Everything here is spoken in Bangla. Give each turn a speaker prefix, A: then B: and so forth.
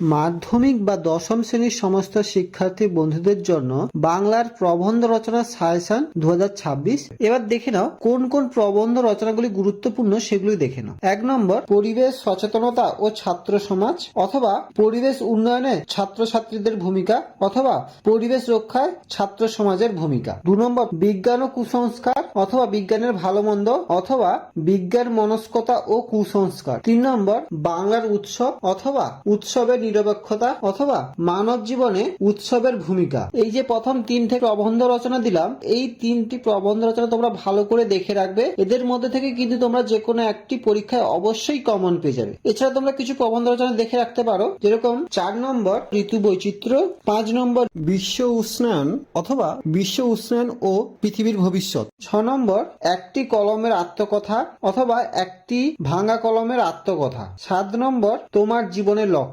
A: মাধ্যমিক বা দশম শ্রেণির সমস্ত শিক্ষার্থী বন্ধুদের জন্য বাংলার প্রবন্ধ রচনা সাজেশন দু এবার দেখে নাও, কোন কোন প্রবন্ধ রচনাগুলি গুরুত্বপূর্ণ সেগুলি দেখে নাও। এক নম্বর, পরিবেশ, সচেতনতা ও ছাত্র সমাজ অথবা পরিবেশ উন্নয়নে ছাত্রছাত্রীদের ভূমিকা অথবা পরিবেশ রক্ষায় ছাত্র সমাজের ভূমিকা। দু নম্বর, বিজ্ঞান ও কুসংস্কার অথবা বিজ্ঞানের ভালো মন্দ অথবা বিজ্ঞান মনস্কতা ও কুসংস্কার। তিন নম্বর, বাংলার উৎসব অথবা উৎসবের নিরপেক্ষতা অথবা মানব জীবনে উৎসবের ভূমিকা। এই যে প্রথম তিন থেকে প্রবন্ধ রচনা দিলাম, এই তিনটি প্রবন্ধ রচনা তোমরা ভালো করে দেখে রাখবে। এদের মধ্যে থেকে কিন্তু তোমরা যে কোনো একটি পরীক্ষায় অবশ্যই কমন পেয়ে যাবে। এছাড়া তোমরা কিছু প্রবন্ধ রচনা দেখে রাখতে পারো, যেরকম চার নম্বর ঋতু বৈচিত্র্য, পাঁচ নম্বর বিশ্ব উষ্ণায়ন অথবা বিশ্ব উষ্ণায়ন ও পৃথিবীর ভবিষ্যৎ, ছ নম্বর একটি কলমের আত্মকথা অথবা একটি ভাঙা কলমের আত্মকথা, সাত নম্বর তোমার জীবনের লক্ষ্য।